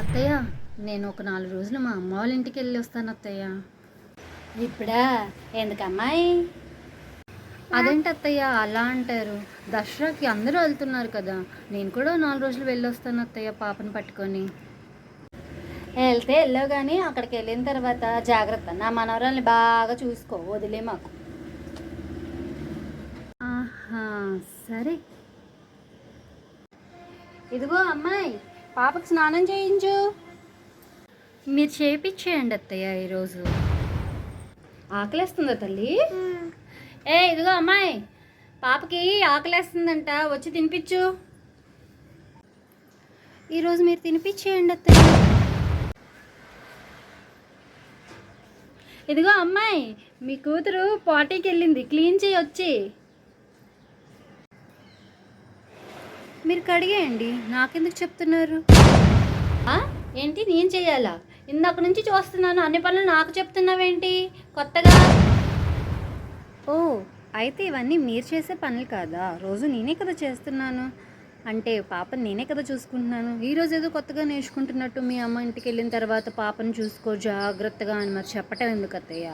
అత్తయ్య నేను ఒక నాలుగు రోజులు మా అమ్మ వాళ్ళ ఇంటికి వెళ్ళి వస్తాను అత్తయ్య. ఇప్పుడా? ఎందుకమ్మాయి అదేంటి అత్తయ్య అలా అంటారు. దసరాకి అందరూ వెళ్తున్నారు కదా నేను కూడా నాలుగు రోజులు వెళ్ళి వస్తాను అత్తయ్య పాపను పట్టుకొని. వెళ్తే వెళ్ళావు కానీ అక్కడికి వెళ్ళిన తర్వాత జాగ్రత్త. నా మనవరాల్ని బాగా చూసుకో వదిలే మాకు. ఆహా సరే. ఇదిగో అమ్మాయి. పాపకి స్నానం చేయించు. మీరు చేపించేయండి అత్తయ్య ఈరోజు. ఆకలేస్తుందా తల్లి? ఏ ఇదిగో అమ్మాయి పాపకి ఆకలేస్తుందంట వచ్చి తినిపించు ఈరోజు మీరు తినిపించేయండి అత్తయ్య. ఇదిగో అమ్మాయి మీ కూతురు పార్టీకి వెళ్ళింది క్లీన్ చేయి వచ్చి. మీరు కడిగేయండి. నాకెందుకు చెప్తున్నారు? ఆ? ఏంటి? నేను చెయ్యాలా ఇందాక నుంచి చూస్తున్నాను. అన్ని పనులు నాకు చెప్తున్నావేంటి? కొత్తగా? ఓ అయితే ఇవన్నీ మీరు చేసే పనులు కాదా? రోజు నేనే కదా చేస్తున్నాను. అంటే పాపని నేనే కదా చూసుకుంటున్నాను. ఈ రోజు ఏదో కొత్తగా నేర్చుకుంటున్నట్టు మీ అమ్మ ఇంటికి వెళ్ళిన తర్వాత పాపను చూసుకో జాగ్రత్తగా అని మరి చెప్పటం ఎందుకు అత్తయ్య.